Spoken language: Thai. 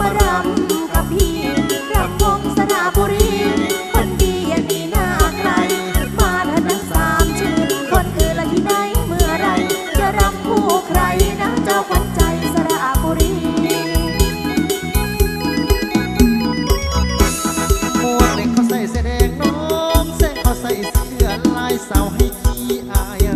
มารำกับพี่รับวงสนาบุรีคนดีอย่างนี้น้าใคร มาทั้งสามชื่อ คนอื่นละที่ไหนเมื่อไร จะรับคู่ใครนะเจ้าขวัญใจสระบุรีหมเด็กเขาใส่เสื้อแดงน้องเส้นเขาใส่เสื้อลายสาวให้ขี้อาย